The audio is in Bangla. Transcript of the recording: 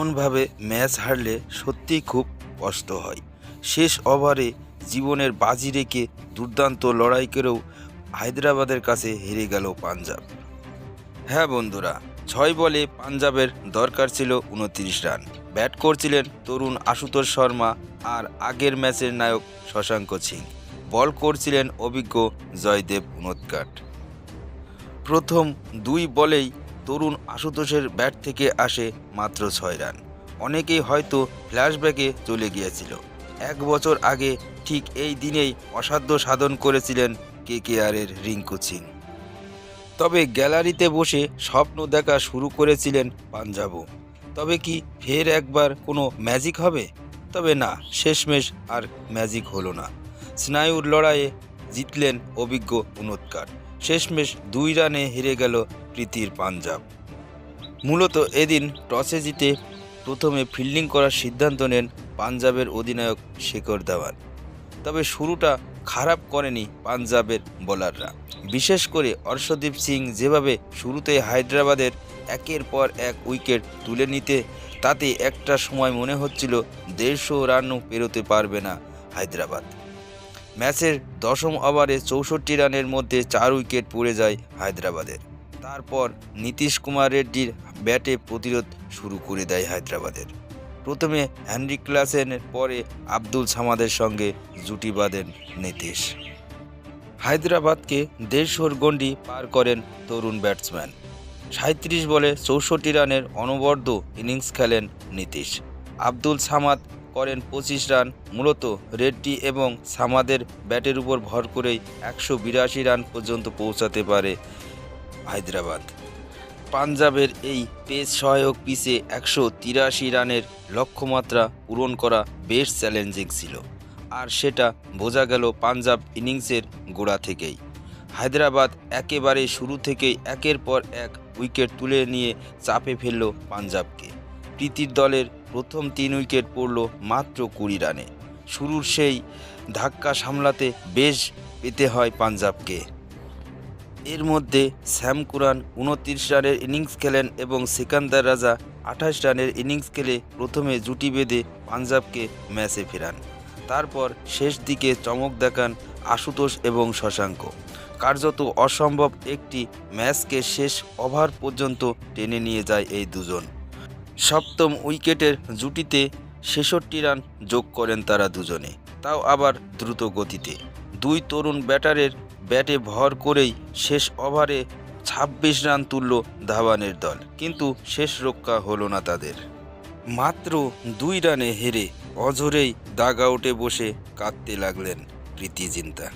এমনভাবে ম্যাচ হারলে সত্যিই খুব কষ্ট হয়। শেষ ওভারে জীবনের বাজি রেখে দুর্দান্ত লড়াই করেও হায়দ্রাবাদের কাছে হেরে গেল পাঞ্জাব। হ্যাঁ বন্ধুরা, ছয় বলে পাঞ্জাবের দরকার ছিল উনত্রিশ রান। ব্যাট করছিলেন তরুণ আশুতোষ শর্মা আর আগের ম্যাচের নায়ক শশাঙ্ক সিং। বল করছিলেন অভিজ্ঞ জয়দেব উনৎকাট। প্রথম দুই বলেই তরুণ আশুতোষের ব্যাট থেকে আসে মাত্র ছয় রান। অনেকেই হয়তো ফ্ল্যাশব্যাকে চলে গিয়েছিল। এক বছর আগে ঠিক এই দিনেই অসাধ্য সাধন করেছিলেন কে কে আরের রিঙ্কু সিং। তবে গ্যালারিতে বসে স্বপ্ন দেখা শুরু করেছিলেন পাঞ্জাবও তবে কি ফের একবার কোনো ম্যাজিক হবে? তবে না, শেষমেশ আর ম্যাজিক হলো না। স্নায়ুর লড়াইয়ে জিতলেন অভিজ্ঞ উনৎকার। শেষমেশ দুই রানে হেরে গেল প্রীতির পাঞ্জাব। মূলত এদিন টসে জিতে প্রথমে ফিল্ডিং করার সিদ্ধান্ত নেন পাঞ্জাবের অধিনায়ক শেখর ধাওয়ান। তবে শুরুটা খারাপ করেনি পাঞ্জাবের বোলাররা। বিশেষ করে অর্শদীপ সিং যেভাবে শুরুতে হায়দ্রাবাদের একের পর এক উইকেট তুলে নিতে, তাতে একটা সময় মনে হচ্ছিল দেড়শো রানও পেরোতে পারবে না হায়দ্রাবাদ। ম্যাচের দশম ওভারে চৌষট্টি রানের মধ্যে চার উইকেট পড়ে যায় হায়দ্রাবাদের। তারপর নীতিশ কুমার রেড্ডির ব্যাটে প্রতিরোধ শুরু করে দেয় হায়দ্রাবাদের। প্রথমে হ্যানরি ক্লাসেনের পরে আব্দুল সামাদের সঙ্গে জুটি বাঁধেন নীতিশ। হায়দ্রাবাদকে দেড়শোর গণ্ডি পার করেন তরুণ ব্যাটসম্যান। সাঁত্রিশ বলে চৌষট্টি রানের অনবদ্য ইনিংস খেলেন নীতিশ। আব্দুল সামাদ করেন পঁচিশ রান। মূলত রেড্ডি এবং সামাদের ব্যাটের উপর ভর করেই একশো বিরাশি রান পর্যন্ত পৌঁছাতে পারে হায়দ্রাবাদ। পাঞ্জাবের এই পেস সহায়ক পিচে একশো তিরাশি রানের লক্ষ্যমাত্রা পূরণ করা বেশ চ্যালেঞ্জিং ছিল। আর সেটা বোঝা গেল পাঞ্জাব ইনিংসের গোড়া থেকেই। হায়দ্রাবাদ একেবারে শুরু থেকেই একের পর এক উইকেট তুলে নিয়ে চাপে ফেলল পাঞ্জাবকে। প্রীতির দলের প্রথম তিন উইকেট পড়ল মাত্র কুড়ি রানে। শুরুর সেই ধাক্কা সামলাতে বেশ পেতে হয় পাঞ্জাবকে। এর মধ্যে শ্যাম কুরান উনত্রিশ রানের ইনিংস খেলেন এবং সিকান্দার রাজা আঠাশ রানের ইনিংস খেলে প্রথমে জুটি বেঁধে পাঞ্জাবকে ম্যাচে ফেরান। তারপর শেষ দিকে চমক দেখান আশুতোষ এবং শশাঙ্ক। কার্যত অসম্ভব একটি ম্যাচকে শেষ ওভার পর্যন্ত টেনে নিয়ে যায় এই দুজন। সপ্তম উইকেটের জুটিতে ছেষট্টি রান যোগ করেন তারা দুজনে। তাও আবার দ্রুত গতিতে। দুই তরুণ ব্যাটারের ব্যাটে ভর করেই শেষ ওভারে ছাব্বিশ রান তুলল ধাবানের দল, কিন্তু শেষ রক্ষা হলো না তাদের। মাত্র দুই রানে হেরে অঝরেই দাগ আউটে বসে কাঁদতে লাগলেন প্রীতি জিন্তা।